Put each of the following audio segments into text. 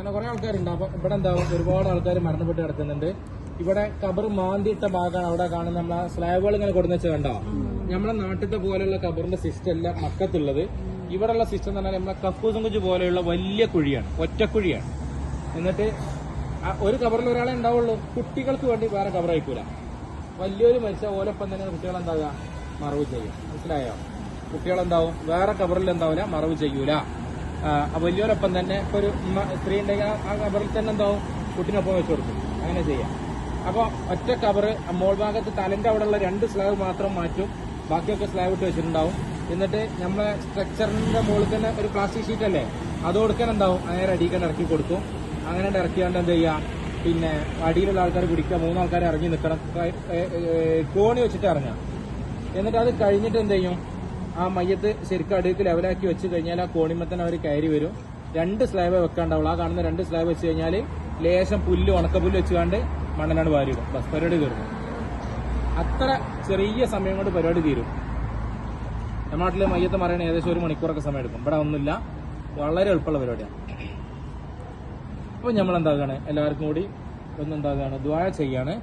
അങ്ങനെ കുറെ ആൾക്കാരുണ്ട്. അപ്പൊ ഇവിടെ എന്താവും ഒരുപാട് ആൾക്കാർ മരണപ്പെട്ട് കിടക്കുന്നുണ്ട്. ഇവിടെ കബർ മാന്തിയിട്ട ഭാഗമാണ് അവിടെ കാണുന്ന നമ്മളെ സ്ലാബുകൾ ഇങ്ങനെ കൊടുന്ന് വെച്ചാൽ കണ്ടോ? നമ്മളെ നാട്ടിലത്തെ പോലെയുള്ള കബറിന്റെ സിസ്റ്റം അല്ല മക്കത്തുള്ളത്. ഇവിടെയുള്ള സിസ്റ്റം എന്ന് പറഞ്ഞാൽ നമ്മളെ കക്കൂസുങ്കുജ് പോലെയുള്ള വലിയ കുഴിയാണ്. ഒറ്റക്കുഴിയാണ് എന്നിട്ട് ഒരു കബറിൽ ഒരാളെ ഉണ്ടാവുള്ളൂ. കുട്ടികൾക്ക് വേണ്ടി വേറെ കബർ അയക്കൂല. വലിയൊരു മരിച്ച ഓലൊപ്പം തന്നെ കുട്ടികൾ എന്താവുക? മറവ് ചെയ്യും. മനസ്സിലായോ? കുട്ടികളെന്താവും വേറെ കബറിൽ എന്താവില്ല? മറവ് ചെയ്യൂല. വലിയൊരൊപ്പം തന്നെ ഇപ്പൊ ഒരു സ്ത്രീ ഉണ്ടെങ്കിൽ ആ- കബറിൽ തന്നെ എന്താവും? കുട്ടിനൊപ്പം വെച്ച് കൊടുക്കും. അങ്ങനെ ചെയ്യാം. അപ്പൊ ഒറ്റ കവറ് മോൾ ഭാഗത്ത് തലന്റെ അവിടെയുള്ള രണ്ട് സ്ലാബ് മാത്രം മാറ്റും. ബാക്കിയൊക്കെ സ്ലാബ് ഇട്ട് വെച്ചിട്ടുണ്ടാവും. എന്നിട്ട് നമ്മളെ സ്ട്രക്ചറിന്റെ മുകളിൽ തന്നെ ഒരു പ്ലാസ്റ്റിക് ഷീറ്റ് അല്ലേ? അത് കൊടുക്കാൻ എന്താവും? നേരെ അടിക്കാൻ ഇറക്കി കൊടുക്കും. അങ്ങനെ ഇറക്കിയാണ്ട് എന്ത് ചെയ്യാം? പിന്നെ അടിയിലുള്ള ആൾക്കാർ പിടിക്കുക. മൂന്നാൾക്കാർ ഇറങ്ങി നിൽക്കണം കോണി വെച്ചിട്ട് ഇറങ്ങാം എന്നിട്ട് അത് കഴിഞ്ഞിട്ട് എന്ത് ചെയ്യും? ആ മയ്യത്ത് ശരിക്കും അടുക്ക് ലെവലാക്കി വെച്ച് കഴിഞ്ഞാൽ ആ കോണിമത്തൻ അവർ കയറി വരും. രണ്ട് സ്ലാബ് വെക്കാണ്ടാവുള്ളൂ. ആ കാണുന്ന രണ്ട് സ്ലാബ് വെച്ച് കഴിഞ്ഞാൽ ലേശം പുല്ല് ഉണക്കപ്പുല്ല് വെച്ചുകൊണ്ട് മണ്ണനാട് ഇടും. ബസ് പരിപാടി തീർന്നു. അത്ര ചെറിയ സമയം കൊണ്ട് പരിപാടി തീരും. നമ്മുടെ നാട്ടിലെ മയ്യത്ത് മറിയണ ഏകദേശം ഒരു മണിക്കൂറൊക്കെ സമയം എടുക്കും. ഇവിടെ ഒന്നുമില്ല. വളരെ എളുപ്പമുള്ള പരിപാടിയാണ്. അപ്പോൾ നമ്മൾ എന്താകാണ് എല്ലാവർക്കും കൂടി ഒന്ന് എന്താകാണ് ദ്വാര ചെയ്യാണ്.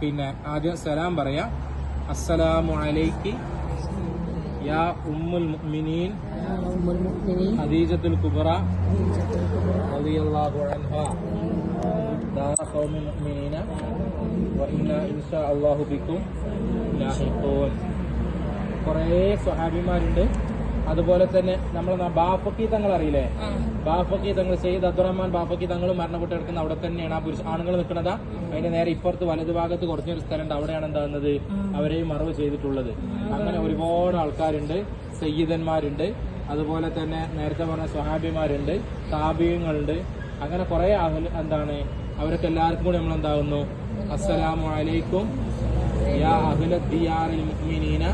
പിന്നെ ആദ്യം സലാം പറയാം. അസ്സലാമു അലൈക്ക് യാ ഉമ്മുൽ മുഅ്മിനീൻ. ഖദീജത്തുൽ കുബ്ര റളിയല്ലാഹു അൻഹ. ദാറ ഖൗമിൽ മുഅ്മിനീന. വഇന്നാ ഇൻഷാ അല്ലാഹു ബിക്കും. ലാഹിഖൂൻ. കുറേ സ്വഹാബിമാരുണ്ട്. അതുപോലെ തന്നെ നമ്മൾ ബാഫക്കി തങ്ങൾ അറിയില്ലേ? ബാഫക്കി തങ്ങൾ സെയ്ദ് അബ്ദുറഹ്മാൻ ബാഫക്കി തങ്ങൾ മരണപ്പെട്ട് കിടക്കുന്ന അവിടെ തന്നെയാണ് ആ പുരുഷ ആണുങ്ങൾ നിൽക്കുന്നത്. അതിന്റെ നേരെ ഇപ്പുറത്ത് വലതു ഭാഗത്ത് കുറഞ്ഞൊരു സ്ഥലമുണ്ട്. അവിടെയാണ് എന്താകുന്നത്? അവരെയും മറവ് ചെയ്തിട്ടുള്ളത്. അങ്ങനെ ഒരുപാട് ആൾക്കാരുണ്ട്. സയ്യിദന്മാരുണ്ട്. അതുപോലെ തന്നെ നേരത്തെ പറഞ്ഞ സ്വഹാബിമാരുണ്ട്. താപീയങ്ങളുണ്ട്. അങ്ങനെ കുറെ അഹ് എന്താണ്? അവരൊക്കെ എല്ലാവർക്കും കൂടി നമ്മൾ എന്താകുന്നു? അസ്സലാമു അലൈക്കും യാ അഹ്ല ദിയാറിൽ മുഅ്മിനീന.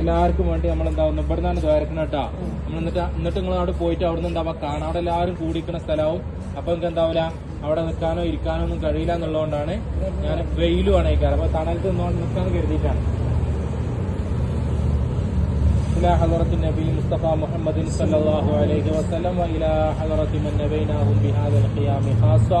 എല്ലാവർക്കും വേണ്ടി നമ്മൾ എന്താവുന്നു ഇവിടെ നിന്നാണ് ദ്വാരക്കണം കേട്ടോ നമ്മൾ എന്നിട്ട് എന്നിട്ട് നിങ്ങൾ അവിടെ പോയിട്ട് അവിടെ നിന്ന് എന്താവാ കാണാം അവിടെ എല്ലാവരും കൂടിക്കുന്ന സ്ഥലവും അപ്പൊ നിങ്ങൾക്ക് എന്താവില്ല അവിടെ നിൽക്കാനോ ഇരിക്കാനോ ഒന്നും കഴിയില്ല എന്നുള്ളതുകൊണ്ടാണ് ഞാൻ വെയിലുമാണ് അയക്കാറ് അപ്പൊ തണലത്ത് നിന്നുകൊണ്ട് നിൽക്കാന്ന് കരുതിയിട്ടാണ് إلى حضرة النبي المصطفى محمد صلى الله عليه وسلم وإلى حضرة من نبيناهم بهذا القيام خاصة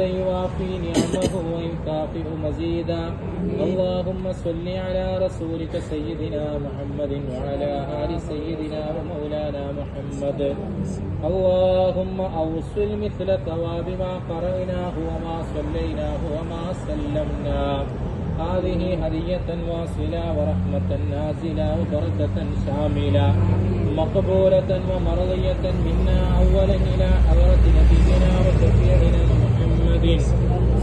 يوافي نعمه ويكافئ مزيدا. اللهم صل على رسولك سيدنا محمد وعلى آل سيدنا ومولانا محمد. اللهم أوصل مثل ثواب ما قرأناه وما صليناه وما سلمنا. هذه هدية واصلة ورحمة نازلة وبركة شاملة. مقبولة ومرضية منا أولا إلى حضرة نبينا وشفيعنا محمد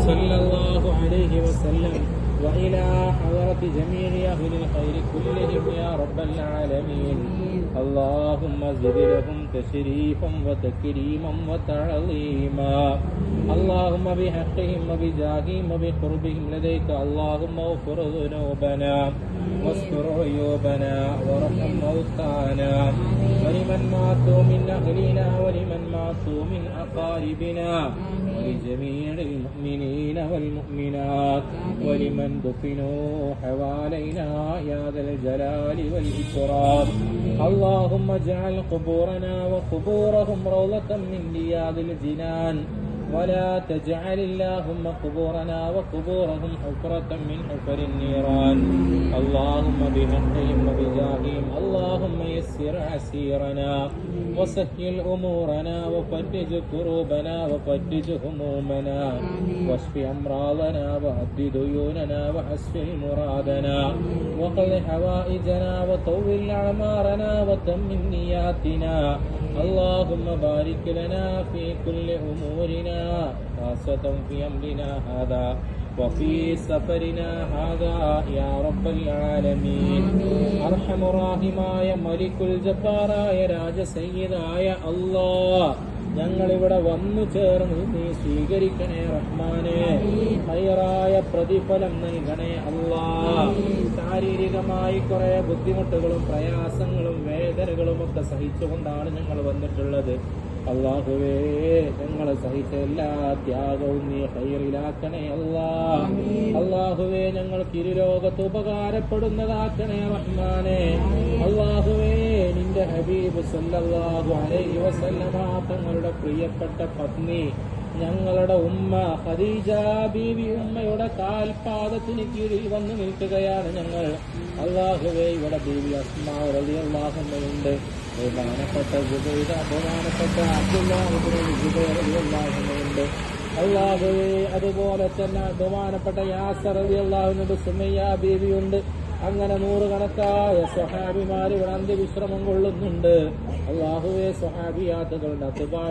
صلى الله عليه وسلم وإلى حضرة جميع أهل الخير كلهم يا رب العالمين. اللهم زد لهم تشريفا وتكريما وتعظيما. اللهم بحقهم وبجاههم وبقربهم لديك. اللهم اغفر ذنوبنا واستر عيوبنا وارحم موتانا. ولمن ماتوا من أهلنا ولمن من من أقاربنا ولجميع المؤمنين والمؤمنات ولمن دفنوا حوالينا يا ذا الجلال والإكرام. اللهم اجعل قبورنا وقبورهم روضة من رياض الجنان. ولا تجعل اللهم قبورنا وقبورهم حفرة من حفر النيران. اللهم بحقهم وبجاههم. اللهم يسر عسيرنا وسهل أمورنا وفرج كروبنا وفرج همومنا. واشف أمراضنا وأد ديوننا وحسن مرادنا. وقل حوائجنا وطول أعمارنا وتمم نياتنا. اللهم بارك لنا في كل أمورنا أمرنا خاصة في ഞങ്ങൾ ഇവിടെ വന്നു ചേർന്ന് നീ സ്വീകരിക്കണേ റഹ്മാനെ. ഹൈറായ പ്രതിഫലം നൽകണേ അല്ലാ ശാരീരികമായി കുറെ ബുദ്ധിമുട്ടുകളും പ്രയാസങ്ങളും വേദനകളും ഒക്കെ സഹിച്ചുകൊണ്ടാണ് ഞങ്ങൾ വന്നിട്ടുള്ളത്. അള്ളാഹുവേ ഞങ്ങൾ സഹിച്ച എല്ലാ ത്യാഗവും നീ ഹൈറിലാക്കണേ അല്ലാ അള്ളാഹുവേ ഞങ്ങൾക്ക് ഇരുലോകത്ത് ഉപകാരപ്പെടുന്നതാക്കണേ റഹ്മാനെ. അള്ളാഹുവേ നിന്റെ ഹബീബ് സല്ലാഹു അലൈഹി വസല്ലമാ തങ്ങളുടെ പ്രിയപ്പെട്ട പത്നി ഞങ്ങളുടെ ഉമ്മ ഖദീജ ബീവി ഉമ്മയുടെ കാൽപാദത്തിന് കീഴിൽ വന്നു നിൽക്കുകയാണ് ഞങ്ങൾ. അള്ളാഹുവേ ഇവിടെ ബീവി അസ്മാ റളിയല്ലാഹുമ്മയുണ്ട് ബഹുമാനപ്പെട്ട ജുബൈദ ബഹുമാനപ്പെട്ട അബ്ദുല്ലാഹുണ്ട് അള്ളാഹുവേ അതുപോലെ തന്നെ ബഹുമാനപ്പെട്ട യാസർ അലി അള്ളാഹുവിനുണ്ട് സുമയ്യ ബീവിയുണ്ട് അങ്ങനെ നൂറുകണക്കായ സ്വഹാബിമാർ ഇവിടെ അന്ത്യവിശ്രമം കൊള്ളുന്നുണ്ട്. അള്ളാഹുവേ സ്വഹാബിയാത്തുകളുടെ അതുപാ